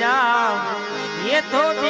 જાઉં એ થોડી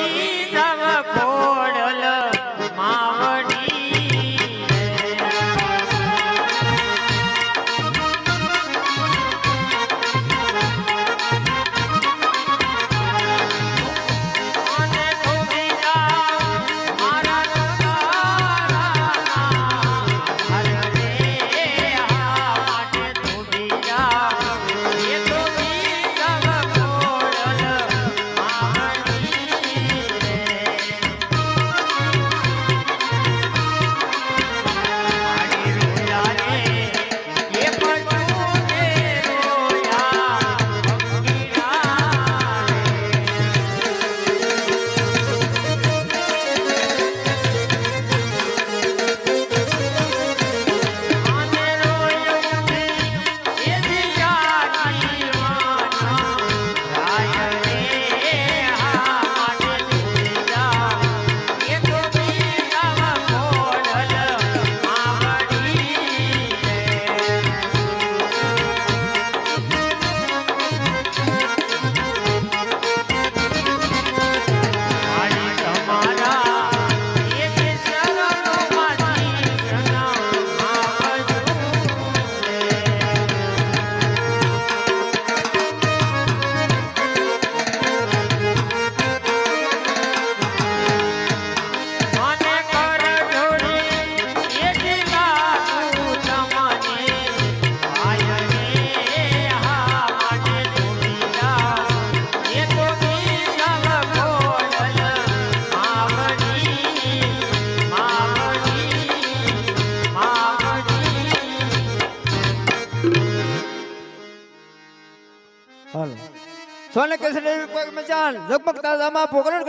હાલ. સોને કેસરી પગ મચાન ઝગમગતા દામા પોકરણ